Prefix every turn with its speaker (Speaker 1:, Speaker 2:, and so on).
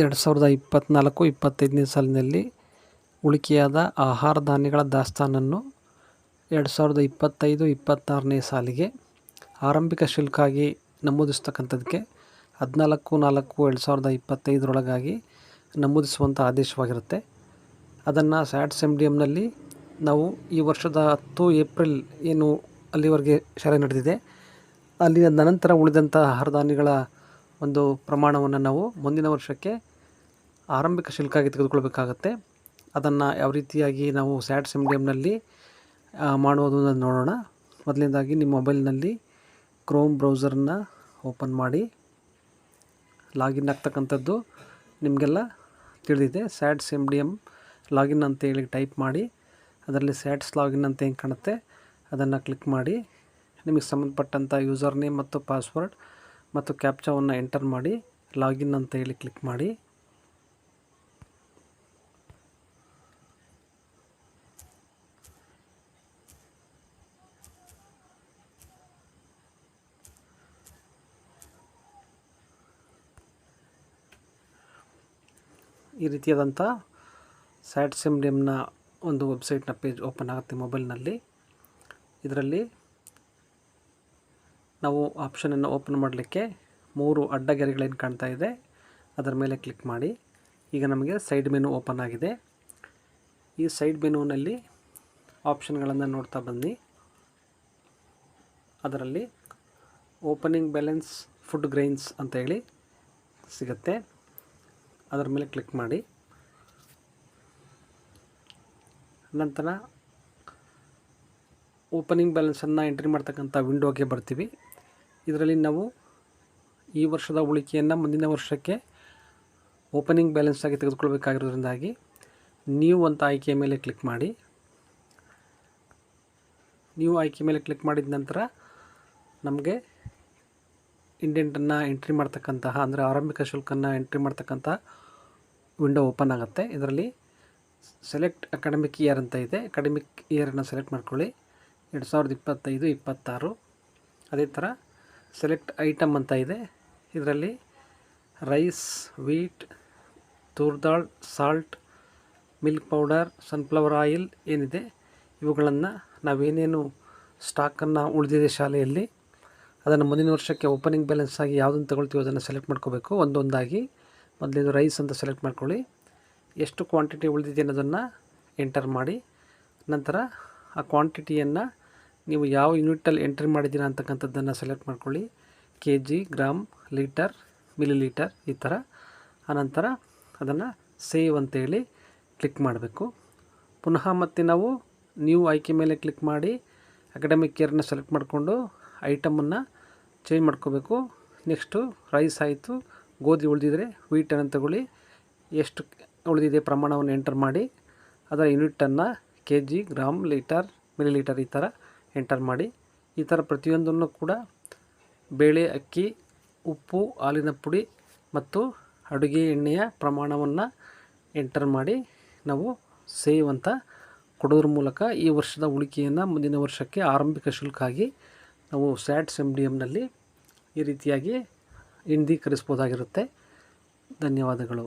Speaker 1: ಎರಡು ಸಾವಿರದ ಇಪ್ಪತ್ತ್ನಾಲ್ಕು ಇಪ್ಪತ್ತೈದನೇ ಸಾಲಿನಲ್ಲಿ ಉಳಿಕೆಯಾದ ಆಹಾರ ಧಾನ್ಯಗಳ ದಾಸ್ತಾನನ್ನು ಎರಡು ಸಾವಿರದ ಇಪ್ಪತ್ತೈದು ಇಪ್ಪತ್ತಾರನೇ ಸಾಲಿಗೆ ಆರಂಭಿಕ ಶುಲ್ಕಾಗಿ ನಮೂದಿಸ್ತಕ್ಕಂಥದ್ದಕ್ಕೆ ಹದಿನಾಲ್ಕು ನಾಲ್ಕು ಎರಡು ಸಾವಿರದ ಇಪ್ಪತ್ತೈದರೊಳಗಾಗಿ ನಮೂದಿಸುವಂಥ ಆದೇಶವಾಗಿರುತ್ತೆ. ಅದನ್ನು ಸ್ಯಾಟ್ಸ್ ಎಂ ಡಿ ಎಮ್ನಲ್ಲಿ ನಾವು ಈ ವರ್ಷದ ಹತ್ತು ಏಪ್ರಿಲ್ ಏನು ಅಲ್ಲಿವರೆಗೆ ಶಾಲೆ ನಡೆದಿದೆ, ಅಲ್ಲಿನ ನಂತರ ಉಳಿದಂಥ ಆಹಾರ ಧಾನ್ಯಗಳ ಒಂದು ಪ್ರಮಾಣವನ್ನು ನಾವು ಮುಂದಿನ ವರ್ಷಕ್ಕೆ ಆರಂಭಿಕ ಶುಲ್ಕಾಗಿ ತೆಗೆದುಕೊಳ್ಬೇಕಾಗತ್ತೆ. ಅದನ್ನು ಯಾವ ರೀತಿಯಾಗಿ ನಾವು ಸ್ಯಾಟ್ ಸಿಮ್ ಡಿಎಮ್ನಲ್ಲಿ ಮಾಡುವುದು ಅನ್ನೋದು ನೋಡೋಣ. ಮೊದಲನೇದಾಗಿ ನಿಮ್ಮ ಮೊಬೈಲ್ನಲ್ಲಿ ಕ್ರೋಮ್ ಬ್ರೌಸರ್ನ ಓಪನ್ ಮಾಡಿ. ಲಾಗಿನ್ ಆಗ್ತಕ್ಕಂಥದ್ದು ನಿಮಗೆಲ್ಲ ತಿಳಿದಿದೆ. SATS M D M login ಅಂತೇಳಿ ಟೈಪ್ ಮಾಡಿ. ಅದರಲ್ಲಿ ಸ್ಯಾಟ್ಸ್ ಲಾಗಿನ್ ಅಂತ ಹೆಂಗೆ ಕಾಣುತ್ತೆ ಅದನ್ನು ಕ್ಲಿಕ್ ಮಾಡಿ. ನಿಮಗೆ ಸಂಬಂಧಪಟ್ಟಂಥ ಯೂಸರ್ ನೇಮ್ ಮತ್ತು ಪಾಸ್ವರ್ಡ್ ಮತ್ತು ಕ್ಯಾಪ್ಚಾವನ್ನು ಎಂಟರ್ ಮಾಡಿ. ಲಾಗಿನ್ ಅಂತ ಹೇಳಿ ಕ್ಲಿಕ್ ಮಾಡಿ. ಈ ರೀತಿಯಾದಂಥ ಸ್ಯಾಟ್ ಸಿಮ್ ಡಿಮ್ನ ಒಂದು ವೆಬ್ಸೈಟ್ನ ಪೇಜ್ ಓಪನ್ ಆಗುತ್ತೆ ಮೊಬೈಲ್ನಲ್ಲಿ. ಇದರಲ್ಲಿ ನಾವು ಆಪ್ಷನನ್ನು ಓಪನ್ ಮಾಡಲಿಕ್ಕೆ ಮೂರು ಅಡ್ಡಗೆರೆಗಳೇನು ಕಾಣ್ತಾ ಇದೆ, ಅದರ ಮೇಲೆ ಕ್ಲಿಕ್ ಮಾಡಿ. ಈಗ ನಮಗೆ ಸೈಡ್ ಮೆನು ಓಪನ್ ಆಗಿದೆ. ಈ ಸೈಡ್ ಮೆನುವಿನಲ್ಲಿ ಆಪ್ಷನ್ಗಳನ್ನು ನೋಡ್ತಾ ಬನ್ನಿ. ಅದರಲ್ಲಿ ಓಪನಿಂಗ್ ಬ್ಯಾಲೆನ್ಸ್, ಫುಡ್ ಗ್ರೈನ್ಸ್ ಅಂತ ಹೇಳಿ ಸಿಗುತ್ತೆ. ಅದರ ಮೇಲೆ ಕ್ಲಿಕ್ ಮಾಡಿ. ನಂತರ ಓಪನಿಂಗ್ ಬ್ಯಾಲೆನ್ಸನ್ನು ಎಂಟ್ರಿ ಮಾಡ್ತಕ್ಕಂಥ ವಿಂಡೋಗೆ ಬರ್ತೀವಿ. ಇದರಲ್ಲಿ ನಾವು ಈ ವರ್ಷದ ಉಳಿಕೆಯನ್ನು ಮುಂದಿನ ವರ್ಷಕ್ಕೆ ಓಪನಿಂಗ್ ಬ್ಯಾಲೆನ್ಸ್ ಆಗಿ ತೆಗೆದುಕೊಳ್ಬೇಕಾಗಿರೋದ್ರಿಂದಾಗಿ ನೀವು ಅಂತ ಆಯ್ಕೆಯ ಮೇಲೆ ಕ್ಲಿಕ್ ಮಾಡಿ. ನೀವು ಆಯ್ಕೆ ಮೇಲೆ ಕ್ಲಿಕ್ ಮಾಡಿದ ನಂತರ ನಮಗೆ ಇಂಡೆಂಟನ್ನು ಎಂಟ್ರಿ ಮಾಡ್ತಕ್ಕಂತಹ, ಅಂದರೆ ಆರಂಭಿಕ ಶುಲ್ಕನ ಎಂಟ್ರಿ ಮಾಡ್ತಕ್ಕಂಥ ವಿಂಡೋ ಓಪನ್ ಆಗುತ್ತೆ. ಇದರಲ್ಲಿ ಸೆಲೆಕ್ಟ್ ಅಕಾಡೆಮಿಕ್ ಇಯರ್ ಅಂತ ಇದೆ. ಅಕಾಡೆಮಿಕ್ ಇಯರನ್ನು ಸೆಲೆಕ್ಟ್ ಮಾಡ್ಕೊಳ್ಳಿ. ಎರಡು ಸಾವಿರದ ಇಪ್ಪತ್ತೈದು, ಇಪ್ಪತ್ತಾರು. ಅದೇ ಥರ ಸೆಲೆಕ್ಟ್ ಐಟಮ್ ಅಂತ ಇದೆ. ಇದರಲ್ಲಿ rice wheat toor dal salt milk powder sunflower oil ಏನಿದೆ, ಇವುಗಳನ್ನು ನಾವೇನೇನು ಸ್ಟಾಕನ್ನು ಉಳಿದಿದೆ ಶಾಲೆಯಲ್ಲಿ ಅದನ್ನು ಮುಂದಿನ ವರ್ಷಕ್ಕೆ ಓಪನಿಂಗ್ ಬ್ಯಾಲೆನ್ಸ್ ಆಗಿ ಯಾವುದನ್ನು ತೊಗೊಳ್ತೀವಿ ಅದನ್ನು ಸೆಲೆಕ್ಟ್ ಮಾಡ್ಕೋಬೇಕು. ಒಂದೊಂದಾಗಿ ಮೊದಲಿದು ರೈಸ್ ಅಂತ ಸೆಲೆಕ್ಟ್ ಮಾಡ್ಕೊಳ್ಳಿ. ಎಷ್ಟು ಕ್ವಾಂಟಿಟಿ ಉಳಿದಿದೆ ಅನ್ನೋದನ್ನು ಎಂಟರ್ ಮಾಡಿ. ನಂತರ ಆ ಕ್ವಾಂಟಿಟಿಯನ್ನು ನೀವು ಯಾವ ಯೂನಿಟಲ್ಲಿ ಎಂಟ್ರಿ ಮಾಡಿದ್ದೀರಾ ಅಂತಕ್ಕಂಥದ್ದನ್ನು ಸೆಲೆಕ್ಟ್ ಮಾಡ್ಕೊಳ್ಳಿ. K G gram litre millilitre ಈ ಥರ ಆನಂತರ ಅದನ್ನು ಸೇವ್ ಅಂತೇಳಿ ಕ್ಲಿಕ್ ಮಾಡಬೇಕು. ಪುನಃ ಮತ್ತೆ ನಾವು ನ್ಯೂ ಆಯ್ಕೆ ಮೇಲೆ ಕ್ಲಿಕ್ ಮಾಡಿ ಅಕಾಡೆಮಿಕ್ ಇಯರ್ನ ಸೆಲೆಕ್ಟ್ ಮಾಡಿಕೊಂಡು ಐಟಮನ್ನು ಚೇಂಜ್ ಮಾಡ್ಕೋಬೇಕು. ನೆಕ್ಸ್ಟು ರೈಸ್ ಆಯಿತು. ಗೋಧಿ ಉಳಿದಿದ್ರೆ ವೀಟನ್ನು ತಗೊಳ್ಳಿ. ಎಷ್ಟು ಉಳಿದಿದೆ ಪ್ರಮಾಣವನ್ನು ಎಂಟರ್ ಮಾಡಿ. ಅದರ ಯೂನಿಟನ್ನು K G gram litre millilitre ಈ ಥರ ಎಂಟರ್ ಮಾಡಿ. ಈ ಥರ ಪ್ರತಿಯೊಂದನ್ನು ಕೂಡ ಬೇಳೆ, ಅಕ್ಕಿ, ಉಪ್ಪು, ಹಾಲಿನ ಪುಡಿ ಮತ್ತು ಅಡುಗೆ ಎಣ್ಣೆಯ ಪ್ರಮಾಣವನ್ನು ಎಂಟರ್ ಮಾಡಿ ನಾವು ಸೇವ್ ಅಂತ ಕೊಡೋದ್ರ ಮೂಲಕ ಈ ವರ್ಷದ ಉಳಿಕೆಯನ್ನು ಮುಂದಿನ ವರ್ಷಕ್ಕೆ ಆರಂಭಿಕ ಶುಲ್ಕ ಆಗಿ ನಾವು ಸ್ಯಾಟ್ಸ್ ಎಂ ಡಿ ಎಮ್ನಲ್ಲಿ ಈ ರೀತಿಯಾಗಿ ಹಿಂದೀಕರಿಸ್ಬೋದಾಗಿರುತ್ತೆ ಧನ್ಯವಾದಗಳು.